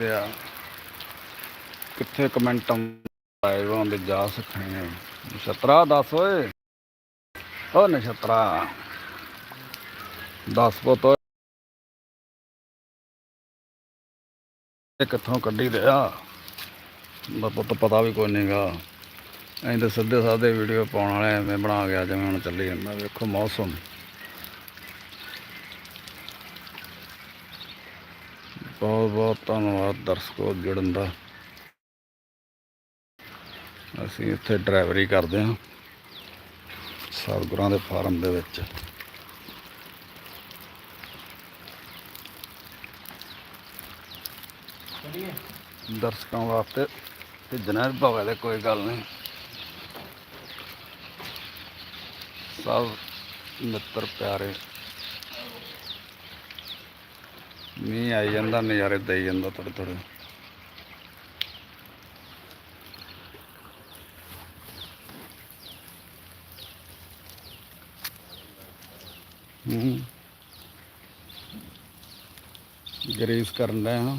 ਆ। ਕਿੱਥੇ ਕਮੈਂਟ ਆਏ ਵਾਂ ਦੇ ਜਾ ਸਖਣੇ ਨਛਤਰਾ ਦੱਸ ਓਏ। ਓ ਨਛਤਰਾ। ਦੱਸ ਪੁੱਤ ਕਿੱਥੋਂ ਕੱਢੀ ਲਿਆ ਦਾ ਪੁੱਤ ਪਤਾ ਵੀ ਕੋਈ ਨਹੀਂਗਾ ਐਂ ਤਾਂ ਸਿੱਧੇ ਸਾਦੇ ਵੀਡੀਓ ਪਾਉਣ ਵਾਲੇ ਐਵੇਂ ਬਣਾ ਗਿਆ ਜਿਵੇਂ ਹੁਣ ਚੱਲੀ ਜਾਂਦਾ। ਵੇਖੋ ਮੌਸਮ। ਬਹੁਤ ਬਹੁਤ ਧੰਨਵਾਦ ਦਰਸ਼ਕੋ ਜੁੜਨ ਦਾ। ਅਸੀਂ ਇੱਥੇ ਡਰਾਈਵਰੀ ਕਰਦੇ ਹਾਂ। ਸਤਿਗੁਰਾਂ ਦੇ ਫਾਰਮ ਦੇ ਵਿੱਚ। ਦਰਸ਼ਕਾਂ ਵਾਸਤੇ ਭੇਜਣਾ ਵੀ ਭਾਵੇਂ ਤੇ ਕੋਈ ਗੱਲ ਨਹੀਂ। ਸਭ ਮਿੱਤਰ ਪਿਆਰੇ ਮੀਂਹ ਆਈ ਜਾਂਦਾ, ਨਜ਼ਾਰੇ ਦੇਈ ਜਾਂਦਾ ਥੋੜੇ ਥੋੜੇ ਗਰੇਸ ਕਰਨ ਦੇ ਹਾਂ।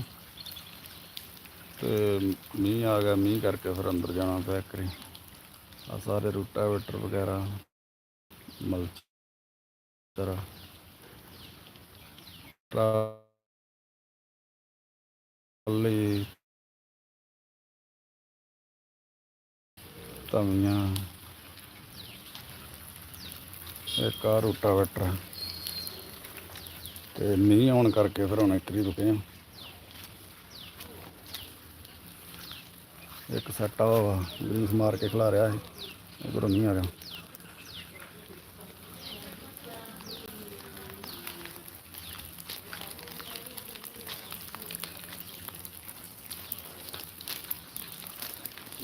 ਤੇ ਮੀਂਹ ਆ ਗਿਆ, ਮੀਂਹ ਕਰਕੇ ਫਿਰ ਅੰਦਰ ਜਾਣਾ ਪਿਆ ਕਰੀ ਆ ਸਾਰੇ ਰੂਟਾਵੇਟਰ ਵਗੈਰਾ, ਮਲਚਰ। ਟਰਾਲੀ ਤਵੀਆਂ ਇੱਕ ਆ ਰੂਟਾਵੇਟਰ ਤੇ ਮੀਂਹ ਆਉਣ ਕਰਕੇ ਫਿਰ ਹੁਣ ਇੱਕ ਹੀ ਰੁਕੇ ਆ ਇੱਕ ਸੱਟ ਵਾ ਗਰੀਸ ਮਾਰ ਕੇ ਖਿਲਾ ਰਿਹਾ ਸੀ ਉਧਰੋਂ ਨਹੀਂ ਆ ਰਿਹਾ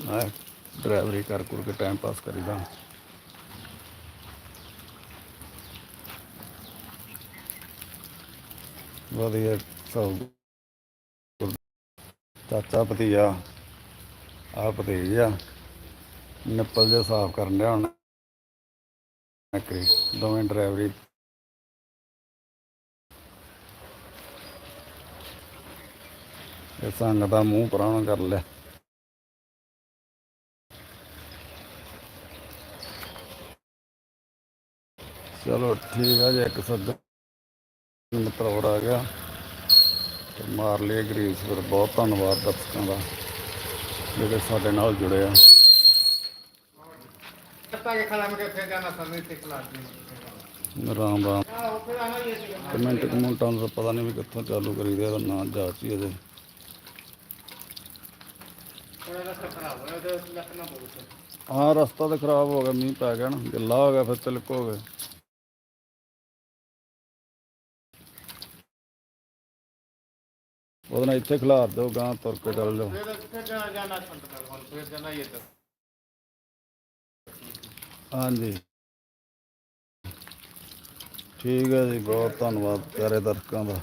ਆ ਡਰਾਈਵਰੀ ਕਰ ਕਰ ਕੇ ਟਾਈਮ ਪਾਸ ਕਰੀਦਾ। ਵਧੀਆ ਸਭ। ਚਾਚਾ ਭਤੀਜਾ ਆ ਭਤੀਜਾ ਨਿੱਪਲ ਜੇ ਸਾਫ਼ ਕਰਨ ਡਿਆ ਹੁਣ। ਕਰੀ ਦੋਵੇਂ ਡਰਾਈਵਰੀ। ਇਹ ਸੰਗ ਦਾ ਮੂੰਹ ਪਰਾਣਾ ਕਰ ਲਿਆ। ਚਲੋ ਠੀਕ ਆ ਜੇ ਇੱਕ ਸੱਦ ਮਤਰੋੜ ਆ ਗਿਆ। ਤੇ ਮਾਰ ਲਿਆ ਗਰੀਸ ਫਿਰ। ਬਹੁਤ ਧੰਨਵਾਦ ਦਰਸ਼ਕਾਂ ਦਾ ਜਿਹੜੇ ਸਾਡੇ ਨਾਲ ਜੁੜੇ ਆ। ਰਾਮ ਰਾਮ। ਕਮੈਂਟ ਕਮੈਂਟਾਂ ਦਾ ਪਤਾ ਨਹੀਂ ਵੀ ਕਿੱਥੋਂ ਚਾਲੂ ਕਰੀ ਦੇ ਇਹਦਾ ਨਾਂ ਜਾਚੀ ਇਹਦੇ। ਆ ਰਸਤਾ ਤਾਂ ਖਰਾਬ ਹੋ ਗਿਆ ਮੀਂਹ ਪੈ ਗਿਆ ਨਾ। ਗਿੱਲਾ ਹੋ ਗਿਆ ਫਿਰ ਤਿਲਕ ਹੋ ਗਿਆ ਉਹਦੇ ਨਾਲ ਇੱਥੇ ਖਿਲਾਰ ਦਿਓ ਗਾਂ ਤੁਰ ਕੇ ਚੱਲ ਜਾਓ। ਹਾਂਜੀ। ਠੀਕ ਹੈ ਜੀ ਬਹੁਤ ਧੰਨਵਾਦ ਪਿਆਰੇ ਦਰਸ਼ਕਾਂ ਦਾ।